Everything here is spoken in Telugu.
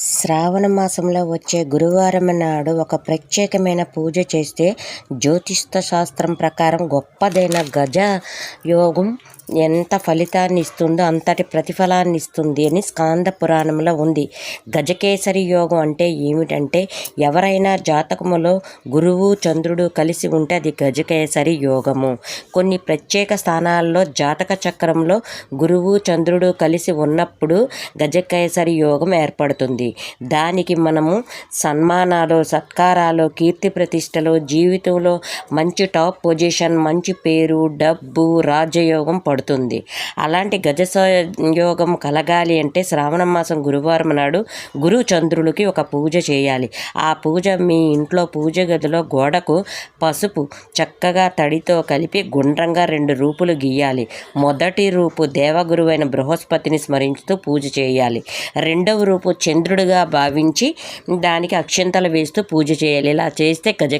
శ్రావణ మాసంలో వచ్చే గురువారం నాడు ఒక ప్రత్యేకమైన పూజ చేస్తే జ్యోతిష్య శాస్త్రం ప్రకారం గొప్పదైన గజ యోగం ఎంత ఫలితాన్ని ఇస్తుందో అంతటి ప్రతిఫలాన్ని ఇస్తుంది అని స్కాంద పురాణంలో ఉంది. గజకేసరి యోగం అంటే ఏమిటంటే ఎవరైనా జాతకములో గురువు చంద్రుడు కలిసి ఉంటే అది గజకేసరి యోగము. కొన్ని ప్రత్యేక స్థానాల్లో జాతక చక్రంలో గురువు చంద్రుడు కలిసి ఉన్నప్పుడు గజకేసరి యోగం ఏర్పడుతుంది. దానికి మనము సన్మానాలు సత్కారాలు కీర్తి ప్రతిష్టలు జీవితంలో మంచి టాప్ పొజిషన్ మంచి పేరు డబ్బు రాజయోగం పడుతుంది అలాంటి గజ సంయోగం కలగాలి అంటే శ్రావణ మాసం గురువారం నాడు గురు చంద్రులకి ఒక పూజ చేయాలి. ఆ పూజ మీ ఇంట్లో పూజ గదిలో గోడకు పసుపు చక్కగా తడితో కలిపి గుండ్రంగా రెండు రూపులు గీయాలి. మొదటి రూపు దేవగురువైన బృహస్పతిని స్మరించుతూ పూజ చేయాలి. రెండవ రూపు చంద్రుడిగా భావించి దానికి అక్షంతలు వేస్తూ పూజ చేయాలి. ఇలా చేస్తే గజ